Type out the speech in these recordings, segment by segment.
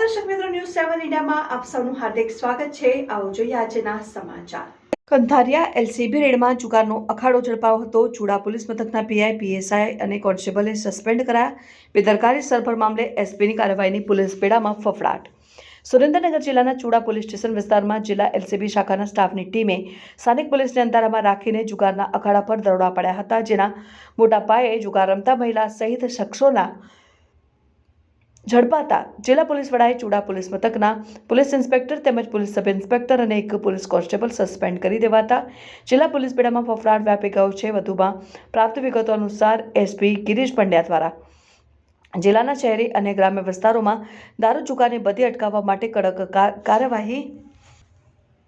ન્યૂઝમાં આપ સૌનું હાર્દિક સ્વાગત છે. આવો જોઈએ આજના સમાચાર. કંધારિયા એલસીબી રેડમાં જુગારનો અખાડો ઝડપાયો હતો. ચૂડા પોલીસ મથકના પીઆઈ પીએસઆઈ અને કોન્સ્ટેબલે સસ્પેન્ડ કરાયા. બેદરકારી સરભર મામલે એસપીની કાર્યવાહીની પોલીસ બેડામાં ફફડાટ. સુરેન્દ્રનગર જિલ્લાના ચૂડા પોલીસ સ્ટેશન વિસ્તારમાં જિલ્લા એલસીબી શાખાના સ્ટાફની ટીમે સ્થાનિક પોલીસને અંધારામાં રાખીને જુગારના અખાડા પર દરોડા પડ્યા હતા, જેના મોટા પાયે જુગાર રમતા મહિલા સહિત શખ્સોના ઝડપાતા જિલ્લા પોલીસ વડાએ ચૂડા પોલીસ મથકના પોલીસ ઇન્સ્પેક્ટર તેમજ પોલીસ સબ ઇન્સ્પેક્ટર અને એક પોલીસ કોન્સ્ટેબલ સસ્પેન્ડ કરી દેવાતા. જિલ્લા પોલીસ બેડામાં ફફડાટ વ્યાપી ગયો છે. વધુમાં પ્રાપ્ત વિગતો અનુસાર એસપી ગિરીશ પંડ્યા દ્વારા જિલ્લાના શહેરી અને ગ્રામ્ય વિસ્તારોમાં દારૂ ચુકાને બધી અટકાવવા માટે કડક કાર્યવાહી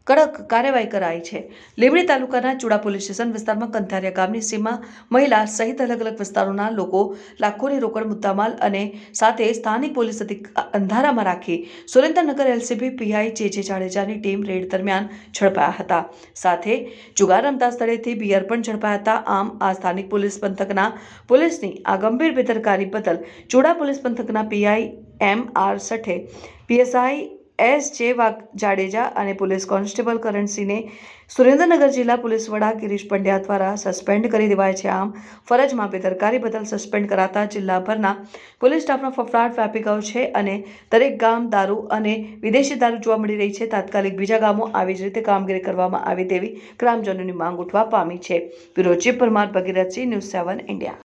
કડક કાર્યવાહી કરાઈ છે. લીંબડી તાલુકાના ચૂડા પોલીસ સ્ટેશન વિસ્તારમાં કંથારિયા ગામની સીમા મહિલા સહિત અલગ અલગ વિસ્તારોના લોકો લાખોની રોકડ મુદ્દામાલ અને સાથે સ્થાનિક પોલીસ અધિક, અંધારામાં રાખી સુરેન્દ્રનગર એલસીબી પીઆઈ જે જે જાડેજાની ટીમ રેડ દરમિયાન ઝડપાયા હતા. સાથે જુગાર રમતા સ્થળેથી બિયર પણ ઝડપાયા હતા. આમ આ સ્થાનિક પોલીસ પંથકના પોલીસની આ ગંભીર બેદરકારી બદલ ચૂડા પોલીસ પંથકના PI M R સઠે PSI S J Vagh Jadeja અને પોલીસ કોન્સ્ટેબલ કરણસિંહને સુરેન્દ્રનગર જિલ્લા પોલીસ વડા ગિરીશ પંડ્યા દ્વારા સસ્પેન્ડ કરી દેવાય છે. આમ ફરજમાં બેદરકારી બદલ સસ્પેન્ડ કરાતા જિલ્લાભરના પોલીસ સ્ટાફનો ફફડાટ વ્યાપી ગયો છે અને દરેક ગામ, દારૂ અને વિદેશી દારૂ જોવા મળી રહી છે. તાત્કાલિક બીજા ગામો આવી જ રીતે કામગીરી કરવામાં આવે તેવી ગ્રામજનોની માંગ ઉઠવા પામી છે. Bureau chief Parmar Bhagirathsinh, news seven India.